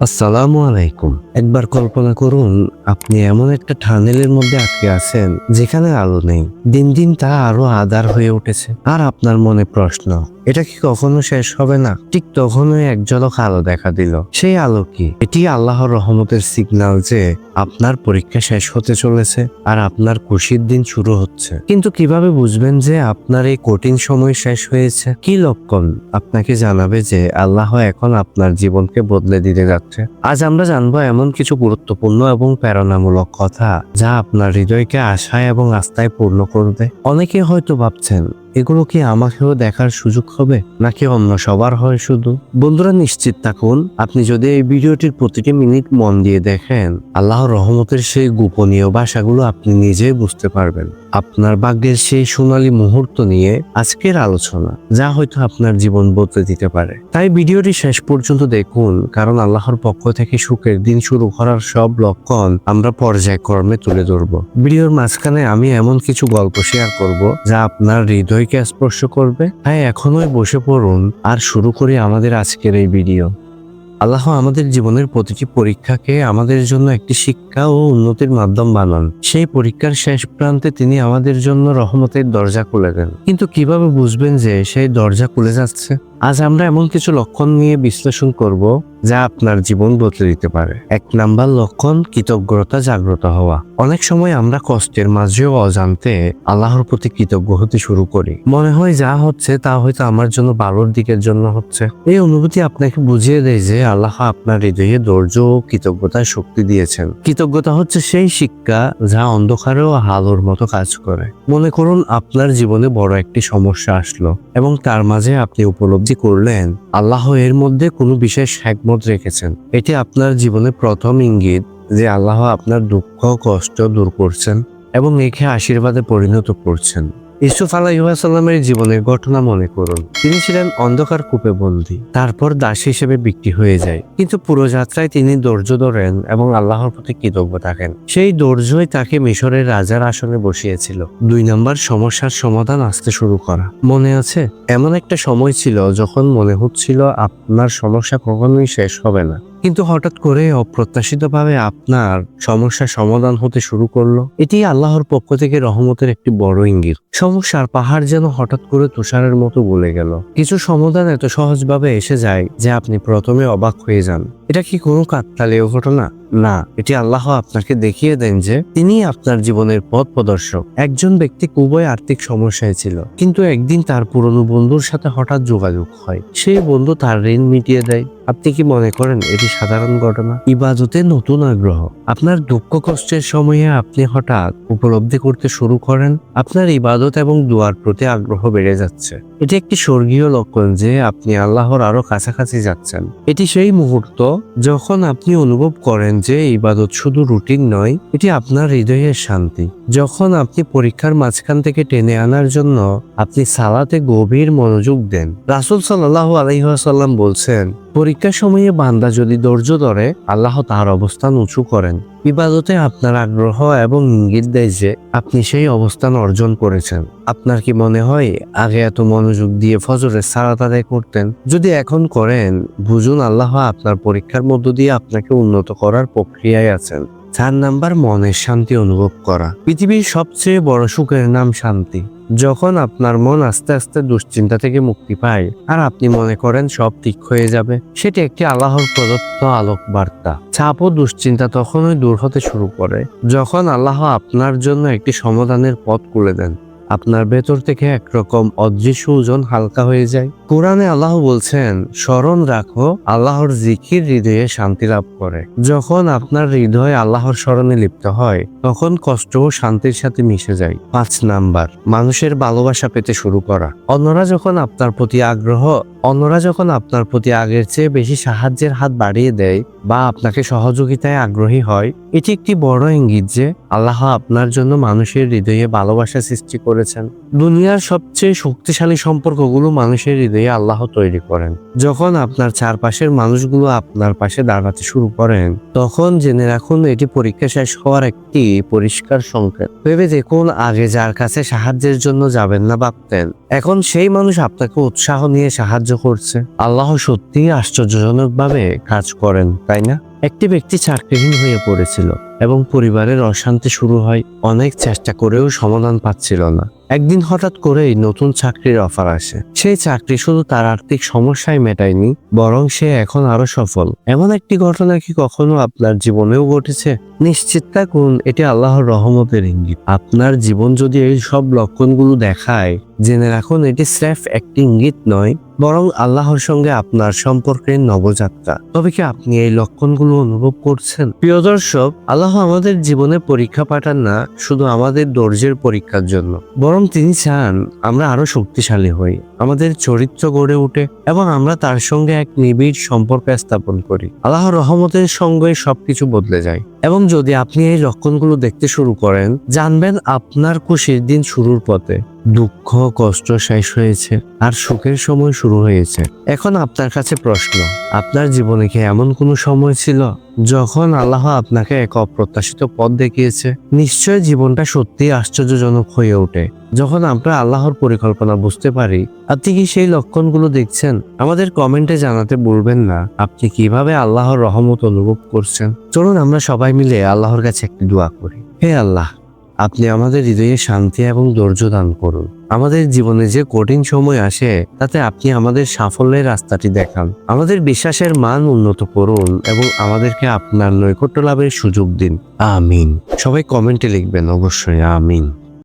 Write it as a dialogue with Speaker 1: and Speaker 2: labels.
Speaker 1: আসসালামু আলাইকুম। একবার কল্পনা করুন, আপনি এমন একটা টানেলের মধ্যে আটকে আছেন, যেখানে আলো নেই। দিন দিন তা আরও আদার হয়ে উঠেছে। আর আপনার মনে প্রশ্ন এটা কি কখনো শেষ হবে না? ঠিক তখনই এক ঝলক আলো দেখা দিল। সেই আলো কি? এটি আল্লাহর রহমতের সিগন্যাল যে আপনার পরীক্ষা শেষ হতে চলেছে আর আপনার খুশির দিন শুরু হচ্ছে। কিন্তু কীভাবে বুঝবেন যে আপনার এই কঠিন সময় শেষ হয়েছে? কি লক্ষণ আপনাকে জানাবে যে আল্লাহ এখন আপনার জীবনকে বদলে দিতে যাচ্ছে? আজ আমরা জানব এমন কিছু গুরুত্বপূর্ণ এবং প্রেরণামূলক কথা যা আপনার হৃদয়কে আশায় এবং আস্থায় পূর্ণ করবে। অনেকে হয়তো ভাবছেন এগুলো কি আমাকেও দেখার সুযোগ হবে? নাকি অন্য সবার হয় শুধু? বন্ধুরা, নিশ্চিত থাকুন, আপনি যদি এই ভিডিওটির প্রতিটি মিনিট মন দিয়ে দেখেন, আল্লাহর রহমতের সেই গোপনীয় ভাষাগুলো আপনি নিজেই বুঝতে পারবেন। আপনার ভাগ্যের সেই সোনালী মুহূর্ত নিয়ে আজকের আলোচনা, যা হয়তো আপনার জীবন বদলে দিতে পারে। তাই ভিডিওটি শেষ পর্যন্ত দেখুন, কারণ আল্লাহর পক্ষ থেকে সুখের দিন শুরু করার সব লক্ষণ আমরা পর্যায়ক্রমে তুলে ধরব। ভিডিওর মাঝখানে আমি এমন কিছু গল্প শেয়ার করব, যা আপনার হৃদয়কে স্পর্শ করবে। তাই এখনোই বসে পড়ুন আর শুরু করি আমাদের আজকের এই ভিডিও। আল্লাহ আমাদের জীবনের প্রতিটি পরীক্ষাকে আমাদের জন্য একটি শিক্ষা ও উন্নতির মাধ্যম বানান। সেই পরীক্ষার শেষ প্রান্তে তিনি আমাদের জন্য রহমতের দরজা খুলে দেন। কিন্তু কীভাবে বুঝবেন যে সেই দরজা খুলে যাচ্ছে? আজ আমরা এমন কিছু লক্ষণ নিয়ে বিশ্লেষণ করব, যা আপনার জীবন বদলে দিতে পারে। এক নাম্বার লক্ষণ, কৃতজ্ঞতা, জাগ্রত হওয়া। অনেক সময় আমরা কষ্টের মাঝেও অজান্তে আল্লাহর প্রতি কৃতজ্ঞ হতে শুরু করি। মনে হয় যা হচ্ছে, তা হয়তো আমার জন্য ভালোর দিকের জন্য হচ্ছে। এই অনুভূতি আপনাকে বুঝিয়ে দেয় যে আল্লাহ আপনার হৃদয়ে ধৈর্য ও কৃতজ্ঞতার শক্তি দিয়েছেন। কৃতজ্ঞতা হচ্ছে সেই শিক্ষা যা অন্ধকারে ও হালোর মতো কাজ করে। মনে করুন, আপনার জীবনে বড় একটি সমস্যা আসলো এবং তার মাঝে আপনি উপলব্ধি করলেন, আল্লাহ এর মধ্যে কোনো বিশেষ একমত রেখেছেন। এটি আপনার জীবনে প্রথম ইঙ্গিত যে আল্লাহ আপনার দুঃখ কষ্ট দূর করছেন এবং একে আশীর্বাদে পরিণত করছেন। ইসুফ আলাইসাল্লামের জীবনের ঘটনা মনে করুন। তিনি ছিলেন অন্ধকার কূপে বন্দী, তারপর দাস হিসেবে বিক্রি হয়ে যায়। কিন্তু পুরো যাত্রায় তিনি ধৈর্য ধরেন এবং আল্লাহর প্রতি কৃতজ্ঞ থাকেন। সেই ধৈর্যই তাকে মিশরের রাজার আসনে বসিয়েছিল। দুই নম্বর সমস্যার সমাধান আসতে শুরু করা। মনে আছে? এমন একটা সময় ছিল যখন মনে হচ্ছিল আপনার সমস্যা কখনোই শেষ হবে না। কিন্তু হঠাৎ করে অপ্রত্যাশিতভাবে আপনার সমস্যার সমাধান হতে শুরু করল। এটি আল্লাহর পক্ষ থেকে রহমতের একটি বড় ইঙ্গিত। সমস্যার পাহাড় যেন হঠাৎ করে তুষারের মতো বলে গেল। কিছু সমাধান এত সহজভাবে এসে যায় যে আপনি প্রথমে অবাক হয়ে যান। এটা কি কোনো কাকতালীয় ঘটনা? না, এটি আল্লাহ আপনাকে দেখিয়ে দেন যে তিনি আপনার জীবনের পথ প্রদর্শক। একজন ব্যক্তি খুবই আর্থিক সমস্যায় ছিল, কিন্তু একদিন তার পুরনো বন্ধুর সাথে হঠাৎ যোগাযোগ হয়। সেই বন্ধু তার ঋণ মিটিয়ে দেয়। আপনি কি মনে করেন এটি সাধারণ ঘটনা। ইবাদতে নতুন আগ্রহ। আপনার দুঃখ কষ্টের সময়ে আপনি হঠাৎ উপলব্ধি করতে শুরু করেন। আপনার ইবাদত এবং দুয়ার প্রতি আগ্রহ বেড়ে যাচ্ছে। এটি একটি স্বর্গীয় লক্ষণ যে আপনি আল্লাহর আরও কাছাকাছি যাচ্ছেন। এটি সেই মুহূর্ত যখন আপনি অনুভব করেন যে ইবাদত শুধু রুটিন নয়, এটি আপনার হৃদয়ের শান্তি। যখন আপনি পরীক্ষার মাঝখান থেকে টেনে আনার জন্য আপনি সালাতে গভীর মনোযোগ দেন। রাসুল সাল্লাহ আলহিহাসাল্লাম বলছেন পরীক্ষার সময়ে বান্দা যদি ধৈর্য ধরে, আল্লাহ তাহার অবস্থান উঁচু করেন। ইবাদতে আপনার আগ্রহ এবং ইঙ্গিত দেয় যে, আপনি সেই অবস্থান অর্জন করেছেন। আপনার কি মনে হয়, আগে এত মনোযোগ দিয়ে ফজরের আদায় করতেন? যদি এখন করেন, বুঝুন আল্লাহ আপনার পরীক্ষার মধ্য দিয়ে আপনাকে উন্নত করার প্রক্রিয়ায় আছেন। চার নাম্বার মনের শান্তি অনুভব করা। পৃথিবীর সবচেয়ে বড় সুখের নাম শান্তি। যখন আপনার মন আস্তে আস্তে দুশ্চিন্তা থেকে মুক্তি পায়, আর আপনি মনে করেন সব ঠিক হয়ে যাবে, সেটি একটি আল্লাহর প্রদত্ত আলোক বার্তা চাপ ও দুশ্চিন্তা তখনই দূর হতে শুরু করে, যখন আল্লাহ আপনার জন্য একটি সমাধানের পথ খুলে দেন। আপনার ভেতর থেকে একরকম অদৃশ্য ওজন হালকা হয়ে যায়। কোরআনে আল্লাহ বলছেন, স্মরণ রাখো, আল্লাহর জিকির হৃদয়ে শান্তি লাভ করে। যখন আপনার হৃদয় আল্লাহর স্মরণে লিপ্ত হয়, তখন কষ্ট ও শান্তির সাথে মিশে যায়। পাঁচ নাম্বার, মানুষের ভালোবাসা পেতে শুরু করা। অন্যরা যখন আপনার প্রতি আগ্রহ, অন্যরা যখন আপনার প্রতি আগের চেয়ে বেশি সাহায্যের হাত বাড়িয়ে দেয় বা আপনাকে সহযোগিতায় আগ্রহী হয়, এটি একটি বড় ইঙ্গিত যে আল্লাহ আপনার জন্য মানুষের হৃদয়ে ভালোবাসা সৃষ্টি করেছেন। দুনিয়ার সবচেয়ে শক্তিশালী সম্পর্কগুলো মানুষের হৃদয়ে আল্লাহ তৈরি করেন। যখন আপনার চারপাশের মানুষগুলো আপনার পাশে দাঁড়াতে শুরু করেন, তখন জেনে রাখুন এটি পরীক্ষা শেষ হওয়ার একটি পরিষ্কার সংকেত। ভেবে দেখুন, আগে যার কাছে সাহায্যের জন্য যাবেন না ভাবতেন, এখন সেই মানুষ আপনাকে উৎসাহ নিয়ে সাহায্য করছে। আল্লাহ সত্যিই আশ্চর্যজনকভাবে কাজ করেন, তাই না? একটি ব্যক্তি চাকরিহীন হয়ে পড়েছিল এবং পরিবারের অশান্তি শুরু হয়, অনেক চেষ্টা করেও সমাধান পাচ্ছিল না। একদিন হঠাৎ করেই নতুন চাকরির অফার আসে। সেই চাকরি শুধু তার আর্থিক সমস্যাই মেটায়নি, বরং সে এখন আরও সফল। এমন একটি ঘটনা কি কখনো আপনার জীবনেও ঘটেছে? নিশ্চিত থাকুন, এটি আল্লাহর রহমতের ইঙ্গিত। আপনার জীবন যদি এই সব লক্ষণগুলো দেখায়, জেনে রাখুন এটি স্রেফ একটি ইঙ্গিত নয়, বরং আল্লাহর সঙ্গে আপনার সম্পর্কের নবযাত্রা তবে কি আপনি এই লক্ষণগুলো অনুভব করছেন? প্রিয় দর্শক, আল্লাহ আমাদের জীবনে পরীক্ষা পাঠান না, শুধু আমাদের ধৈর্যের পরীক্ষার জন্য। বরং তিনি চান আমরা আরও শক্তিশালী হই, আমাদের চরিত্র গড়ে উঠে এবং আমরা তার সঙ্গে এক নিবিড় সম্পর্ক স্থাপন করি। আল্লাহর রহমতের সঙ্গে সবকিছু বদলে যায়। এবং যদি আপনি এই লক্ষণগুলো দেখতে শুরু করেন, জানবেন আপনার খুশির দিন শুরুর পথে। দুঃখ, কষ্ট শেষ হয়েছে আর সুখের সময় শুরু হয়েছে। এখন আপনার কাছে প্রশ্ন, আপনার জীবনে কি এমন কোনো সময় ছিল যখন আল্লাহ আপনাকে এক অপ্রত্যাশিত পথ দেখিয়েছে? নিশ্চয় জীবনটা সত্যি আশ্চর্যজনক হয়ে ওঠে। যখন আমরা আল্লাহর পরিকল্পনা বুঝতে পারি আপনি কি সেই লক্ষণগুলো দেখছেন? আমাদের কমেন্টে জানাতে বলবেন না। আপনি কীভাবে আল্লাহর রহমত অনুভব করছেন? চলুন আমরা সবাই মিলে আল্লাহর কাছে একটি দোয়া করি। হে আল্লাহ, আপনি আমাদের হৃদয়ে শান্তি এবং ধৈর্য দান করুন। আমাদের জীবনে যে কঠিন সময় আসে, তাতে আপনি আমাদের সাফল্যের রাস্তাটি দেখান। আমাদের বিশ্বাসের মান উন্নত করুন এবং আমাদেরকে আপনার নৈকট্য লাভের সুযোগ দিন। আমিন। সবাই কমেন্টে লিখবেন অবশ্যই, আমিন।